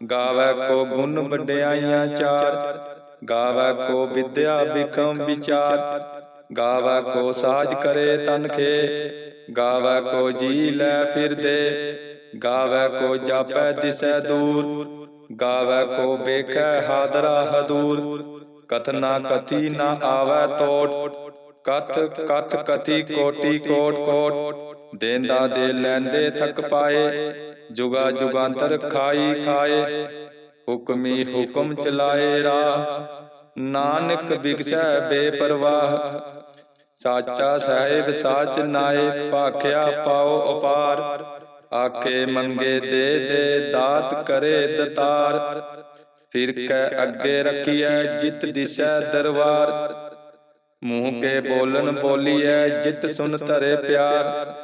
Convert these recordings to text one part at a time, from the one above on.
ਗਾਵੇ ਕੋ ਗੁਣ ਵਡਿਆਈਆਂ ਚਾਰ, ਗਾਵੇ ਕੋ ਵਿਦਿਆ ਬਿਕਮ ਵਿਚਾਰ, ਗਾਵੇ ਕੋ ਸਾਜ ਕਰੇ ਤਨ ਖੇ, ਗਾਵੇ ਕੋ ਜੀ ਲੈ ਫਿਰਦੇ ਗਾਵੇ ਕੋ ਜਾਪੈ ਦਿਸੈ ਦੂਰ, ਗਾਵੇ ਕੋ ਵੇਖੈ ਹਾਦਰਾ ਹਦੂਰ ਕਥਨਾ ਕਥੀ ਨਾ ਆਵੈ ਤੋਟ, ਕਥ ਕਥ ਕਥੀ ਕੋਟੀ ਕੋਟ ਕੋਟ, ਦੇਂਦਾ ਦੇ ਲੈਂਦੇ ਥਕ ਪਾਏ ਜੁਗਾ ਜੁਗਾਂਤਰ ਖਾਈ ਖਾਏ, ਹੁਕਮੀ ਹੁਕਮ ਚਲਾਏ ਰਾਹ ਨਾਨਕ ਬਿਗਸੈ ਬੇਪਰਵਾਹ, ਸਾਚਾ ਸਾਹਿਬ ਸਾਚ ਨਾਏ, ਭਾਖਿਆ ਪਾਓ ਅਪਾਰ। ਆਖੇ ਮੰਗੇ ਦੇ ਦੇ ਦਾਤ ਕਰੇ ਦਤਾਰ। ਫਿਰ ਕੈ ਅੱਗੇ ਰਖੀਐ ਜਿਤ ਦਿਸੈ ਦਰਬਾਰ ਮੂੰਹ ਕੇ ਬੋਲਣ ਬੋਲੀਐ ਜਿਤ ਸੁਨ ਧਰੇ ਪਿਆਰ।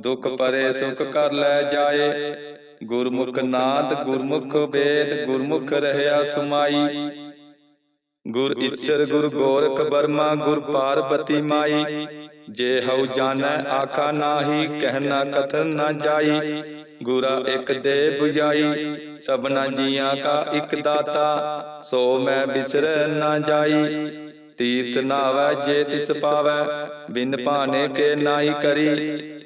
ਦੁਖ ਪਰੇ ਸੁਖ ਕਰ ਲੈ ਜਾਏ। ਗੁਰਮੁਖ ਨਾਦ, ਗੁਰਮੁਖ ਵੇਦ, ਗੁਰਮੁਖ ਰਹਿਆ ਸੁਮਾਈ। ਗੁਰ ਈਸ਼ਰ, ਗੁਰ ਗੋਰਖ ਬਰਮਾ ਗੁਰ ਪਾਰਬਤੀ ਮਾਈ। ਜੇ ਹਉ ਜਾਣੈ, ਆਖਾ ਨਾਹੀ ਕਹਿਣਾ ਕਥਨ ਨਾ ਜਾਈ। ਗੁਰਾ ਇਕ ਦੇ 부ਜਾਈ, ਸਭਨਾ ਜੀਆਂ ਕਾ ਇਕ ਦਾਤਾ। ਸੋ ਮੈਂ ਬਿਸਰੈ ਨਾ ਜਾਈ। ਤੀਰਥ ਨਾਵੈ, ਜੇ ਤਿਸ ਪਾਵੈ, ਬਿਨ ਭਾਣੇ ਕੇ ਨਾਹੀ ਕਰੀ।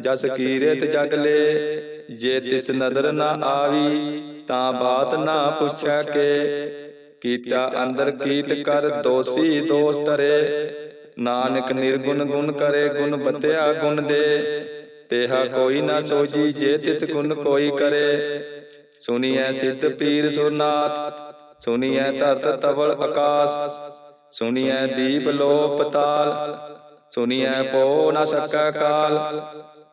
ਜਸ ਕੀਰਤ ਜਗ ਲੇ ਜੇ ਤਿਸ ਨਦਰ ਨਾ ਆਵੀ ਤਾਂ ਬਾਤ ਨਾ ਪੁੱਛੈ ਕੇ। ਕੀਟਾ ਅੰਦਰ ਕੀਟ ਕਰ ਦੋਸੀ ਦੋਸ ਤਰੇ ਨਾਨਕ ਨਿਰਗੁਣ ਗੁਣ ਕਰੇ ਗੁਣ ਬਤਿਆ ਗੁਣ ਦੇ। ਤੇਹਾ ਕੋਈ ਨਾ ਸੋਜੀ ਜੇ ਤਿਸ ਗੁਣ ਕੋਈ ਕਰੇ। ਸੁਨੀਐ ਸਿੱਧ ਪੀਰ ਸੁਰਨਾਥ ਸੁਨੀਐ ਧਰਤ ਤਵਲ ਆਕਾਸ ਸੁਨੀਐ ਦੀਪ ਲੋ ਪਤਾਲ ਸੁਨੀਐ ਪੋ ਨ ਸਕੈ ਕਾਲ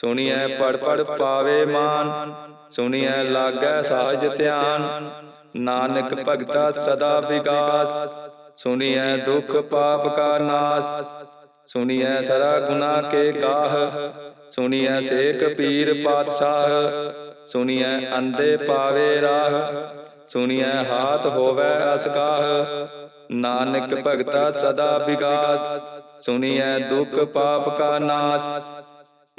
ਸੁਣੀਐ ਪੜ ਪੜ ਪਾਵੇ ਮਾਨ ਸੁਣੀਐ ਲਾਗੈ ਸਾਜ ਧਿਆਨ ਨਾਨਕ ਭਗਤਾ ਸਦਾ ਵਿਗਾਸ ਸੁਣੀਐ ਦੁਖ ਪਾਪ ਕਾ ਨਾਸ ਸੁਣੀਐ ਸਰਾ ਗੁਨਾ ਕੇ ਗਾਹ ਸੁਣੀਐ ਸੇਖ ਪੀਰ ਪਾਤਸ਼ਾਹ ਸੁਣੀਐ ਅੰਦੇ ਪਾਵੇ ਰਾਹ ਸੁਣੀਐ ਹਾਥ ਹੋਵੇ ਅਸਕਾਹ ਨਾਨਕ ਭਗਤਾ ਸਦਾ ਵਿਗਾਸ ਸੁਣੀਐ ਦੁਖ ਪਾਪ ਕਾ ਨਾਸ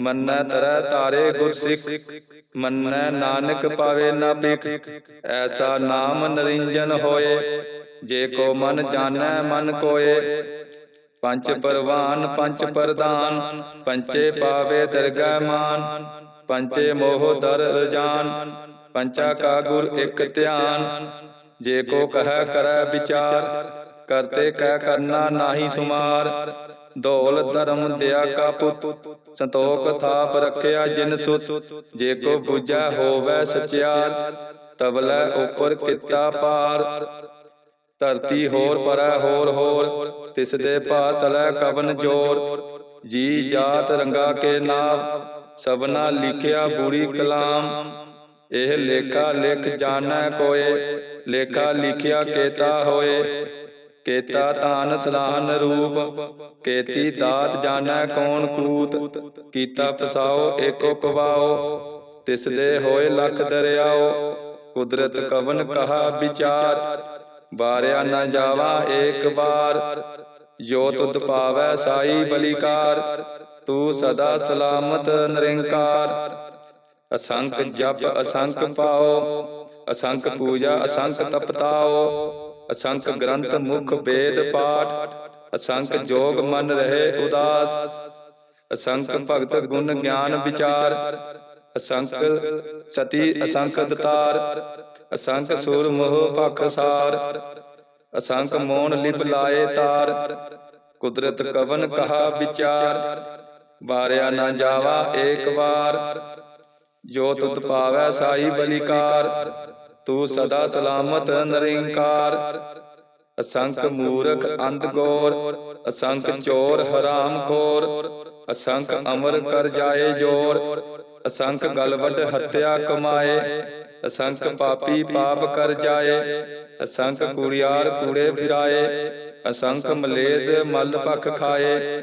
ਮੰਨੈ ਤਰੈ ਤਾਰੇ ਗੁਰ ਸਿੱਖ ਮੰਨੈ ਨਾਨਕ ਪਾਵੇ ਨਾ ਪਿਕ ਐਸਾ ਨਾਮ ਨਰਿੰਜਨ ਹੋਏ, ਜੇ ਕੋ ਮਨ ਜਾਣੈ ਮਨ ਕੋਏ। ਪੰਜ ਪਰਵਾਨ, ਪੰਜ ਪ੍ਰਦਾਨ ਪੰਚੇ ਪਾਵੇ ਦਰਗਹਿ ਮਾਨ। ਪੰਚੇ ਮੋਹ ਦਰ ਰਜਾਨ, ਪੰਚਾ ਕਾ ਗੁਰ ਇਕ ਧਿਆਨ। ਜੇ ਕੋ ਕਹੈ ਕਰੈ ਵਿਚਾਰ, ਕਰਤੇ ਕਹਿ ਕਰਨਾ ਨਾਹੀ ਸੁਮਾਰ। ਦੌਲ ਧਰਮ ਦਿਆ ਕਾ ਪੁੱਤ। ਸੰਤੋਖ ਥਾਪ ਰੱਖਿਆ ਜਿਨ ਸੁਤ। ਜੇ ਕੋ ਬੁਝੈ ਹੋਵੇ ਸਚਿਆਰ ਤਬਲੇ ਉਪਰ ਕੀਤਾ ਪਾਰ ਧਰਤੀ ਹੋਰ ਪਰੈ ਹੋਰ ਹੋਰ ਤਿਸ ਦੇ ਭਾ ਤਲੈ ਕਵਨ ਜੋਰ। ਜੀ ਜਾਤ ਰੰਗਾ ਕੇ ਨਾਮ। ਸਭਨਾ ਲਿਖਿਆ ਬੁਰੀ ਕਲਾਮ। ਇਹ ਲੇਖਾ ਲਿਖ ਜਾਣੈ ਕੋਏ। ਲੇਖਾ ਲਿਖਿਆ ਕੇਤਾ ਹੋਏ। ਕੇਤਾ ਤਾਨ ਸਲਾਹਨ ਰੂਪ, ਕੇਤੀ ਦਾਤ ਜਾਣੈ ਕੌਣ ਕੂਤ, ਕੀਤਾ ਪਸਾਓ ਏਕੋ ਕਵਾਓ ਤਿਸ ਦੇ ਹੋਏ ਲਖ ਦਰਿਆਓ, ਕੁਦਰਤ ਕਵਨ ਕਹਾ ਵਿਚਾਰ ਬਾਰਿਆ ਨਾ ਜਾਵਾ ਏਕ ਵਾਰ, ਜੋ ਤੁਧ ਪਾਵੈ ਸਾਈ ਬਲੀਕਾਰ, ਤੂੰ ਸਦਾ ਸਲਾਮਤ ਨਿਰੰਕਾਰ। ਅਸੰਖ ਜਪ ਅਸੰਖ ਪਾਓ ਅਸੰਖ ਪੂਜਾ ਅਸੰਖ ਤਪਤਾਓ ਅਸੰਖ ਗ੍ਰੰਥ ਮੁਖ ਵੇਦ ਪਾਠ ਅਸੰਖ ਜੋਗ ਮਨ ਰਹੇ ਉਦਾਸ ਅਸੰਖ ਭਗਤ ਗੁਣ ਗਿਆਨ ਵਿਚਾਰ ਅਸੰਖ ਸਤੀ ਅਸੰਖ ਦਤਾਰ ਅਸੰਖ ਸੁਰ ਮੋਹ ਭਖ ਸਾਰ ਅਸੰਖ ਮੋਨ ਲਿਪ ਲਾਏ ਤਾਰ ਕੁਦਰਤ ਕਵਨ ਕਹਾ ਵਿਚਾਰ ਬਾਰਿਆ ਨਾ ਜਾਵਾ ਏਕ ਵਾਰ ਜੋ ਤੁਧ ਪਾਵੈ ਸਾਈ ਬਲਿਕਾਰ ਤੂੰ ਸਦਾ ਸਲਾਮਤ ਨਿਰੰਕਾਰ। ਅਸੰਖ ਮੂਰਖ ਅੰਧ ਗੋਰ ਅਸੰਖ ਚੋਰ ਹਰਾਮ ਖੋਰ। ਅਸੰਖ ਅਮਰ ਕਰ ਜਾਏ ਜੋਰ। ਅਸੰਖ ਗਲਵਡ ਹੱਤਿਆ ਕਮਾਏ। ਅਸੰਖ ਪਾਪੀ ਪਾਪ ਕਰ ਜਾਏ। ਅਸੰਖ ਕੁੜਿਆਰ ਕੂੜੇ ਫਿਰਾਏ। ਅਸੰਖ ਮਲੇਜ਼ ਮਲ ਪਖ ਖਾਏ।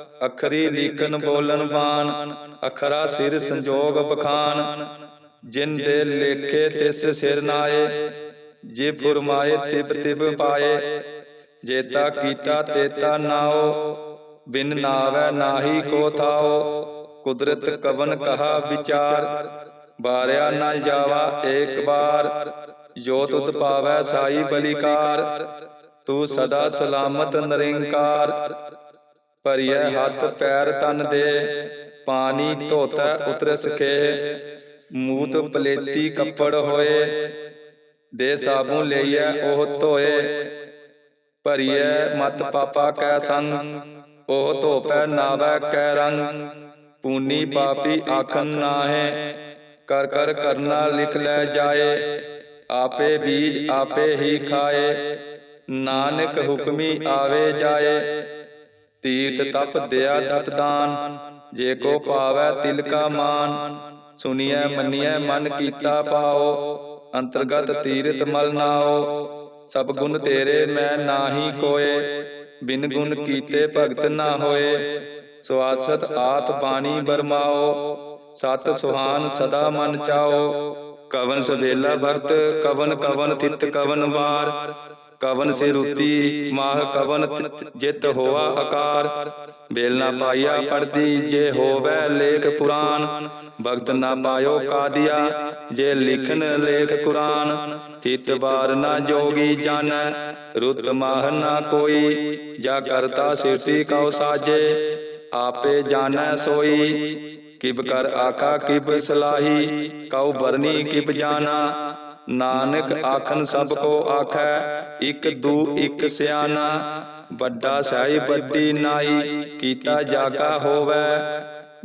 ਅਖਰੀ ਲੀਕਨ ਬੋਲਣ ਬਾਣ, ਅਖਰਾ ਸਿਰ ਸੰਜੋਗ ਬਖਾਨ। ਜਿਨ ਦੇ ਲੇਖੇ ਤਿਸ ਸਿਰ ਨਾਏ, ਜੇ ਫੁਰਮਾਏ ਤਿਬ ਤਿਬ ਪਾਏ। ਜੇਤਾ ਕੀਤਾ ਤੇਤਾ ਨਾਓ, ਬਿਨ ਨਾਵੈ ਨਾਹੀ ਕੋ ਥਾਓ। ਕੁਦਰਤ ਕਵਨ ਕਹਾ ਵਿਚਾਰ, ਬਾਰਿਆ ਨਾ ਜਾਵਾ ਏਕ ਵਾਰ ਜੋ ਤੁਧ ਪਾਵੈ ਸਾਈ ਬਲੀਕਾਰ, ਤੂੰ ਸਦਾ ਸਲਾਮਤ ਨਿਰੰਕਾਰ। ਭਰੀਐ ਹੱਥ ਪੈਰ ਤਨ ਦੇ ਪਾਣੀ ਧੋਤੈ ਉਤਰ ਸਕੇ ਮੂਤ ਪਲੇਤੀ ਕੱਪੜ ਹੋਏ। ਦੇ ਸਾਬੂ ਲਈਐ ਉਹ ਧੋਏ। ਭਰੀਐ ਮਤ ਪਾਪਾ ਕੈ ਸੰਗ। ਉਹ ਧੋਪੈ ਨਾਵੈ ਕੈ ਰੰਗ। ਪੂਨੀ ਪਾਪੀ ਆਖਨ ਨਾਹੇ। ਕਰ ਕਰ ਕਰਨਾ ਲਿਖ ਲੈ ਜਾਏ। ਆਪੇ ਬੀਜ ਆਪੇ ਹੀ ਖਾਏ। ਨਾਨਕ ਹੁਕਮੀ ਆਵੇ ਜਾਏ। ਤੀਰਥ ਤਪ ਦਿਆ ਦਤ ਦਾਨ। ਜੇ ਕੋ ਪਾਵੈ ਤਿਲ ਕਾ ਮਾਨ। ਸੁਨੀਐ ਮੰਨੀਐ ਮਨ ਕੀਤਾ ਪਾਓ। ਅੰਤਰਗਤ ਤੀਰਤ ਮਲ ਨਾਓ। ਸਭ ਗੁਣ ਤੇਰੇ ਮੈਂ ਨਾਹੀ ਕੋਏ। ਬਿਨ ਗੁਣ ਕੀਤੇ ਭਗਤ ਨਾ ਹੋਏ। ਸਵਾਸਤ ਆਤ ਬਾਣੀ ਬਰਮਾਓ। ਸਤ ਸੁਹਾਨ ਸਦਾ ਮਨ ਚਾਓ। ਕਵਨ ਸਵੇਲਾ ਭਗਤ ਕਵਨ ਕਵਨ ਤਿਤ ਕਵਨ ਵਾਰ। ਕਵਨ ਸੇ ਰੁਤੀ ਮਾਹ ਕਵਨ ਤਿਤ ਜਿਤ ਹੋਆ ਆਕਾਰ ਬੇਲ ਨਾ ਪਾਈਆ ਪੜਦੀ, ਜੇ ਹੋਵੇ ਲੇਖ ਪੁਰਾਨ ਭਗਤ ਨਾ ਪਾਇਓ ਕਾਦੀਆ, ਜੇ ਲਿਖਨ ਲੇਖ ਕੁਰਾਨ। ਤਿਤ ਬਾਰ ਨਾ ਜੋਗੀ ਜਾਣੈ, ਰੁਤ ਮਾਹ ਨਾ ਕੋਈ। ਜਾ ਕਰਤਾ ਸਿਰਤੀ ਕਉ ਸਾਜੇ, ਆਪੇ ਜਾਣੈ ਸੋਈ। ਕਿਬ ਕਰ ਆਖਾ ਕਿਬ ਸਲਾਹੀ, ਕਉ ਬਰਨੀ ਕਿਬ ਜਾਣਾ। ਨਾਨਕ ਆਖਨ ਸਭ ਕੋ ਆਖੈ, ਇਕ ਦੂ, ਇਕ ਸਿਆਣਾ, ਵੱਡਾ ਸਾਈ ਵੱਡੀ ਨਾਈ, ਕੀਤਾ ਜਾਗਾ ਹੋਵੇ।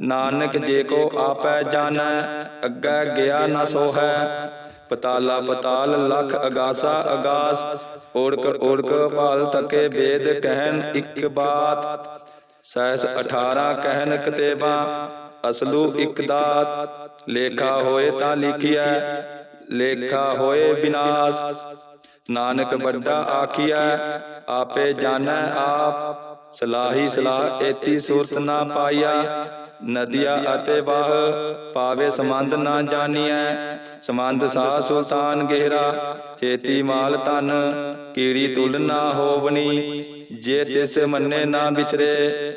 ਨਾਨਕ ਜੇ ਕੋ ਆਪੈ ਜਾਣੈ, ਅੱਗੇ ਗਿਆ ਨਾ ਸੋਹੈ। ਪਤਾਲਾ ਪਤਾਲ ਲਖ ਅਗਾਸਾ ਅਗਾਸ, ਓੜਕ ਓੜਕ ਭਾਲ ਤਕੇ ਵੇਦ ਕਹਿਨ ਇੱਕ ਬਾਤ। ਸਹਿਸ 18 ਕਹਿਨ ਕਤੇਬਾ, ਅਸਲੂ ਇੱਕ ਦਾਤ। ਲੇਖਾ ਹੋਏ ਤਾਂ ਲਿਖਿਆ ਲੇਖਾ ਹੋਏ ਵਿਨਾਸ਼ ਨਾਨਕ ਵੱਡਾ ਆਖੀਐ, ਆਪੇ ਜਾਣੈ ਆਪ। ਸਲਾਹੀ ਸਲਾਹ ਏਤੀ ਸੂਰਤ ਨਾ ਪਾਈਆ ਨਦੀਆ ਅਤੇ ਬਾਹ ਪਾਵੇ ਸੰਬੰਧ ਨਾ ਜਾਣੀਐ। ਸੰਬੰਧ ਸਾ ਸੁਲਤਾਨ ਗਹਿਰਾ, ਚੇਤੀ ਮਾਲ ਤਨ ਕੀੜੀ ਤੁਲ ਨਾ ਹੋਵਣੀ। ਜੇ ਤਿਸ ਮੰਨੇ ਨਾ ਵਿਚਰੇ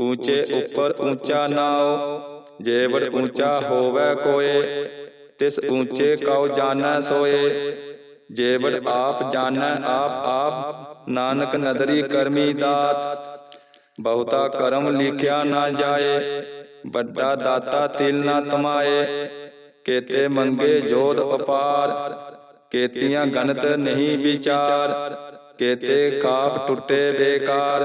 ਊਚੇ ਉੱਪਰ ਊਚਾ ਨਾਉ ਜੇਵੜ ਊਚਾ ਹੋਵੇ ਕੋਏ ਤਿਸ ਊਚੇ ਕਉ ਜਾਣੈ ਸੋਏ ਜੇਵੜ ਆਪ ਜਾਣੈ ਆਪ ਆਪ ਨਾਨਕ ਨਦਰੀ ਕਰਮੀ ਦਾਤ ਬਹੁਤਾ ਕਰਮ ਲਿਖਿਆ ਨਾ ਜਾਏ ਵੱਡਾ ਦਾਤਾ ਤਿਲ ਨਾ ਤਮਾਏ ਕੇਤੇ ਮੰਗੇ ਜੋਧ ਅਪਾਰ ਕੇਤੀਆਂ ਗਣਤ ਨਹੀਂ ਵਿਚਾਰ ਕੇਤੇ ਖਾਪ ਟੁੱਟੇ ਬੇਕਾਰ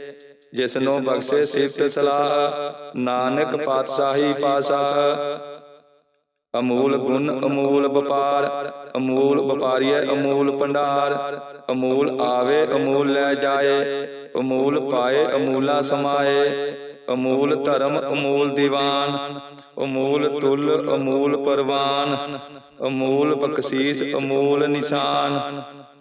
ਜਿਸਨੋ ਬਖਸ਼ੇ ਸਿਫਤ ਸਲਾਹ ਨਾਨਕ ਪਾਤਸ਼ਾਹੀ ਪਾਸਾਹ ਅਮੂਲ ਗੁਣ ਅਮੂਲ ਵਪਾਰ ਅਮੂਲ ਵਪਾਰੀਏ ਅਮੂਲ ਭੰਡਾਰ ਅਮੂਲ ਆਵੇ ਅਮੂਲ ਲੈ ਜਾਏ ਅਮੂਲ ਪਾਏ ਅਮੂਲਾ ਸਮਾਏ ਅਮੂਲ ਧਰਮ ਅਮੂਲ ਦੀਵਾਨ ਅਮੂਲ ਤੁਲ ਅਮੂਲ ਪਰਵਾਨ ਅਮੂਲ ਬਖਸ਼ੀਸ ਅਮੂਲ ਨਿਸ਼ਾਨ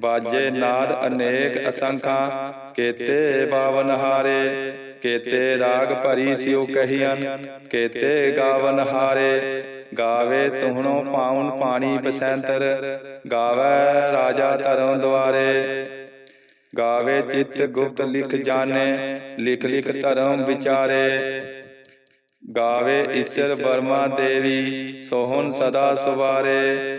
ਬਾਜੇ ਨਾਦ ਅਨੇਕ ਅਸੰਖਾਂ, ਕੇਤੇ ਬਾਵਨ ਹਾਰੇ, ਕੇਤੇ ਰਾਗ ਭਰੀ ਸਿਉ ਕਹੀਆਂ ਕੇਤੇ ਗਾਵਨ ਹਾਰੇ। ਗਾਵੇ ਤੁਹਣੋ ਪਾਉਨ ਪਾਣੀ ਬਸੰਤਰ, ਗਾਵੇ ਰਾਜਾ ਧਰਮ ਦੁਆਰੇ। ਗਾਵੇ ਚਿਤ ਗੁਪਤ ਲਿਖ ਜਾਣੇ, ਲਿਖ ਲਿਖ ਧਰਮ ਵਿਚਾਰੇ। ਗਾਵੇ ਈਸ਼ਰ ਬਰਮਾ ਦੇਵੀ, ਸੋਹਣ ਸਦਾ ਸਵਾਰੇ।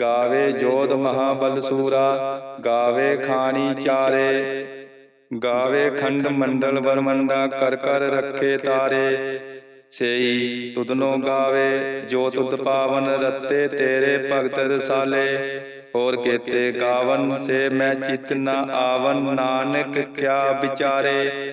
ਗਾਵੇ ਜੋਧ ਮਹਾਬਲ ਸੂਰਾ, ਗਾਵੇ ਖਾਣੀ ਚਾਰੇ, ਗਾਵੇ ਖੰਡ ਮੰਡਲ ਵਰਮੰਡਾ ਕਰ ਕਰ ਰੱਖੇ ਤਾਰੇ। ਸੇਈ ਤੁਧਨੋ ਗਾਵੇ ਜੋ ਤੁਧ ਪਾਵਨ ਰਤੇ ਤੇਰੇ ਭਗਤ ਰਸਾਲੇ। ਹੋਰ ਕੇਤੇ ਗਾਵਨ ਸੇ ਮੈਂ ਚਿਤ ਨ ਆਵਨ, ਨਾਨਕ ਕਿਆ ਵਿਚਾਰੇ।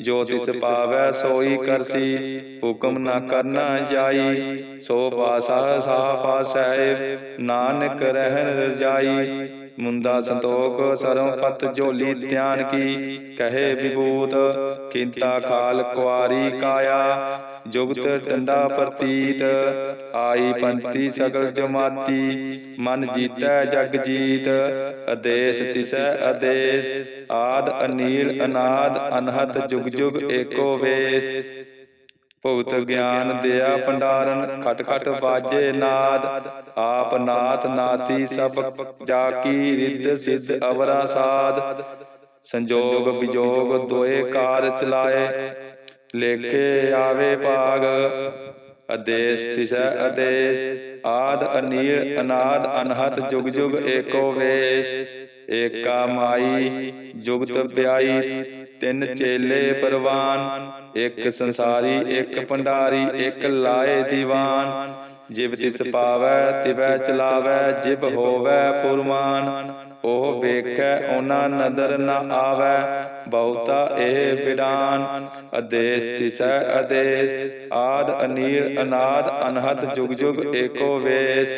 ਜੋ ਤਿਸ ਪਾਵੈ ਸੋਈ ਕਰਸੀ ਹੁਕਮ ਨਾ ਕਰਨਾ ਜਾਈ। ਸੋ ਪਾਸਾ ਸਾ ਪਾਸੈ ਨਾਨਕ ਰਹਿਣ ਰਜਾਈ। ਮੁੰਦਾ ਸੰਤੋਖ ਸਰਮ ਪਤ ਝੋਲੀ ਧਿਆਨ ਕੀ? ਕਹੇ ਵਿਭੂਤ, ਕਿੰਤਾ ਖਾਲ ਕੁਆਰੀ ਕਾਇਆ, ਜੁਗਤ ਟੰਡਾ ਪ੍ਰਤੀਤ, ਆਈ ਪੰਤੀ ਸਗਲ ਜਮਾਤੀ, ਮਨ ਜੀਤੈ ਜਗ ਜੀਤ ਅਦੇਸ ਤਿਸੈ ਅਦੇਸ ਆਦ ਅਨੀਲ ਅਨਾਦ ਅਨਹਤ ਜੁਗ ਜੁਗ ਏਕੋ ਵੇਸ। ਭੁਗਤ ਗਿਆਨ ਦਿਆ ਭੰਡਾਰਨ ਖਟ ਖਟ ਬਾਜੇ ਨਾਦ। ਆਪ ਨਾਥ ਨਾਤੀ ਸਭ ਜਾ ਕੀ ਰਿੱਧ ਸਿੱਧ ਅਵਰਾ ਸਾਧ। ਸੰਜੋਗ ਵਿਜੋਗ ਦੋਏ ਕਾਰ ਚਲਾਏ। ਲੇਖੇ ਆਵੇ ਭਾਗ। ਅਦੇਸ ਤਿਸੈ ਅਦੇਸ ਆਦ ਅਨੀਲ ਅਨਾਦ ਅਨਹਤ ਜੁਗ ਜੁਗ ਏਕੋ ਵੇਸ। ਏਕਾ ਮਾਈ ਜੁਗਤ ਪਿਆਈ। ਤਿੰਨ ਚੇਲੇ ਪਰਵਾਨ ਇੱਕ ਸੰਸਾਰੀ ਇੱਕ ਭੰਡਾਰੀ ਇੱਕ ਲਾਏ ਦੀਵਾਨ। ਜਿਵ ਤਿਸ ਪਾਵੈ ਤਿਵੈ ਚਲਾਵੈ ਜਿਬ ਹੋਵੈ ਫੁਰਮਾਨ। ਉਹ ਵੇਖੈ ਉਹਨਾਂ ਨਦਰ ਨ ਆਵੈ ਬਹੁਤਾ ਇਹ ਵਿਡਾਨ ਅਦੇਸ ਤਿਸੈ ਅਦੇਸ। ਆਦ ਅਨੀਲ ਅਨਾਦ ਅਨਹਤ ਜੁਗ ਜੁਗ ਏਕੋ ਵੇਸ।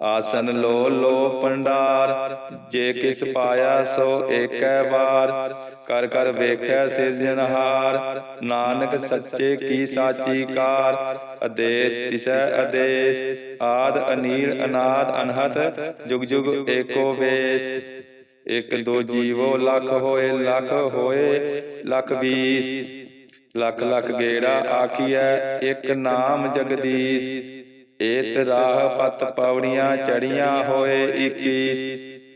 ਆਸਨ ਲੋ ਲੋ ਪੰਡਾਰ। ਜੇ ਕਿਸ ਪਾਇਆ ਸੋ ਏਕੈ ਵਾਰ। ਕਰ ਕਰ ਵੇਖੈ ਸਿਰਜਣਹਾਰ ਨਾਨਕ ਸੱਚੇ ਕੀ ਸਾਚੀ ਕਾਰ। ਅਦੇਸ ਤਿਸੈ ਅਦੇਸ ਆਦ ਅਨੀਲ ਅਨਾਦ ਅਨਹਤ ਜੁਗ ਜੁਗ ਏਕੋ ਵੇਸ। ਇਕ ਦੋ ਜੀਵੋ ਲੱਖ ਹੋਏ ਲੱਖ ਹੋਏ, ਲੱਖ ਵੀਸ ਲੱਖ ਲੱਖ ਗੇੜਾ ਆਖੀਐ, ਇੱਕ ਨਾਮ ਜਗਦੀਸ਼। ਏਤ ਰਾਹ ਪਤ ਪੌੜੀਆਂ ਚੜੀਆਂ ਹੋਏ 21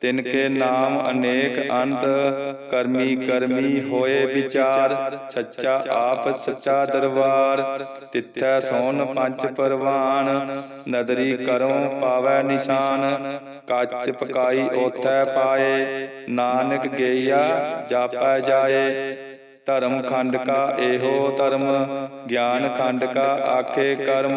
ਤਿਨ ਕੇ ਨਾਮ ਅਨੇਕ ਅੰਤ ਕਰਮੀ ਕਰਮੀ ਹੋਏ ਵਿਚਾਰ, ਸੱਚਾ ਆਪ, ਸੱਚਾ ਦਰਬਾਰ। ਤਿੱਥੈ ਸੋਨ ਪੰਜ ਪਰਵਾਨ, ਨਦਰੀ ਕਰੋਂ ਪਾਵੈ ਨਿਸ਼ਾਨ। ਕੱਚ ਪਕਾਈ ਓਥੈ ਪਾਏ, ਨਾਨਕ ਗਈਆ ਜਾਪੈ ਜਾਏ। ਧਰਮ ਖੰਡ ਕਾ ਇਹੋ ਧਰਮ, ਗਿਆਨ ਖੰਡ ਕਾ ਆਖੇ ਕਰਮ।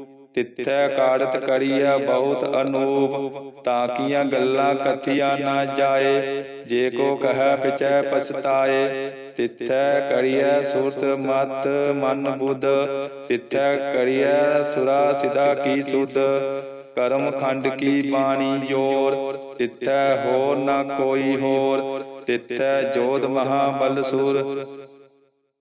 ਤਿਥੈ ਕਾੜਤ ਕਰੀਆ ਬਹੁਤ ਅਨੂਪ, ਤਾਕੀਆਂ ਗੱਲਾਂ ਕਥੀਆਂ ਨਾ ਜਾਏ। ਜੇ ਕੋ ਕਹੈ ਪਿਚੈ ਪਛਤਾਏ, ਤਿਥੈ ਕਰੀਐ ਸੁਰਤ ਮਤ ਮਨ ਬੁੱਧ। ਤਿਥੈ ਕਰੀਐ ਸੁਰਾ ਸਿਦਾ ਕੀ ਸੁਧ, ਕਰਮ ਖੰਡ ਕੀ ਬਾਣੀ ਜੋਰ। ਤਿਥੈ ਹੋਰ ਨਾ ਕੋਈ ਹੋਰ, ਤਿਥੈ ਜੋਧ ਮਹਾਬਲ ਸੁਰ।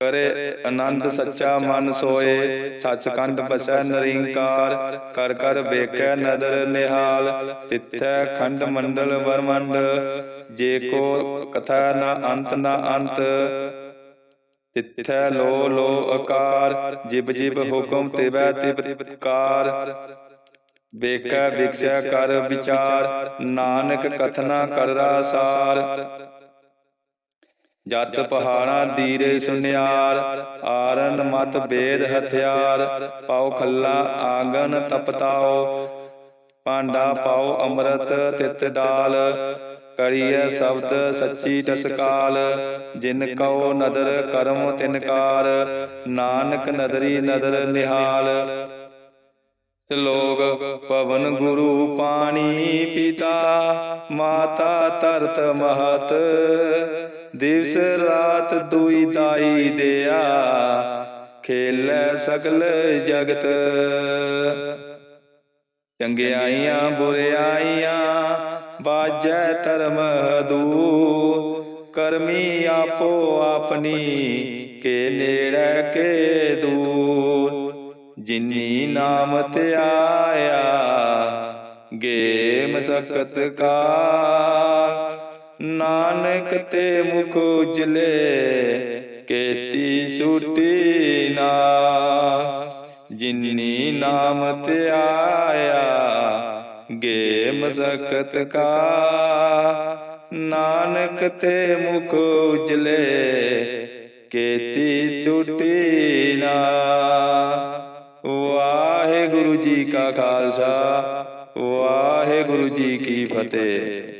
ਕਰੇ ਆਨੰਦ ਸੱਚਾ ਮਨ ਸੋਏ, ਸੱਚਖੰਡ ਬਸੈ ਨਰਿੰਕਾਰ, ਕਰ ਕਰ ਵੇਖੈ ਨਦਰ ਨਿਹਾਲ, ਤਿਥੈ ਖੰਡ ਮੰਡਲ ਵਰਮੰਡ, ਜੇ ਕੋ ਕਥਾ ਨਾ ਅੰਤ ਨਾ ਅੰਤ। ਤਿਥੈ ਲੋ ਲੋ ਆਕਾਰ ਜਿਬ ਜਿਬ ਹੁਕਮ ਤਿਵੈ ਤਿਬ ਕਾਰ ਵੇਖੈ ਵਿਖਸੈ ਕਰ ਵਿਚਾਰ, ਨਾਨਕ ਕਥਨਾ ਕਰ ਰਾਸਾਰ ਜਤ ਪਹਾੜਾਂ ਦੀਰੇ ਸੁਨਿਆਰ ਆਰਨ ਮਤ ਬੇਦ ਹਥਿਆਰ ਪਾਉ ਖੱਲਾ ਆਂਗਨ ਤਪਤਾਓ ਪਾਂਡਾ ਪਾਉ ਅੰਮ੍ਰਿਤ ਤਿਤ ਡਾਲ ਕਰੀਐ ਸ਼ਬਦ ਸੱਚੀ ਟਸਕਾਲ ਜਿਨ ਕਉ ਨਦਰ ਕਰਮ ਤਿਨਕਾਰ ਨਾਨਕ ਨਦਰੀ ਨਦਰ ਨਿਹਾਲ। ਸ਼ਲੋਕ ਪਵਨ ਗੁਰੂ ਪਾਣੀ ਪਿਤਾ ਮਾਤਾ ਤਰਤ ਮਹਤ। ਦਿਵਸ ਰਾਤ ਦੁਈ ਦਾਈ ਦਿਆ, ਖੇਲੇ ਸਗਲ ਜਗਤ। ਚੰਗਿਆਈਆਂ, ਬੁਰਿਆਈਆਂ, ਬਾਜੈ ਧਰਮ ਦੂ ਕਰਮੀ ਆਪੋ ਆਪਣੀ, ਕੇ ਨੇੜੇ, ਕੇ ਦੂਰ। ਜਿਨੀ ਨਾਮ ਤੇ ਆਇਆ ਗੇ ਮਸਕਤ ਕਾ। ਨਾਨਕ ਤੇ ਮੁਖ ਉਜਲੇ, ਕੇਤੀ ਸੁਟੀ ਨਾ। ਜਿਨੀ ਨਾਮ ਤੇ ਆਇਆ ਗੇ ਮਸਕਤ ਕਾ। ਨਾਨਕ ਤੇ ਮੁਖ ਉਜਲੇ, ਕੇਤੀ ਸੁਟੀ ਨਾ। ਵਾਹਿਗੁਰੂ ਜੀ ਕਾ ਖਾਲਸਾ, ਵਾਹਿਗੁਰੂ ਜੀ ਕੀ ਫਤਿਹ।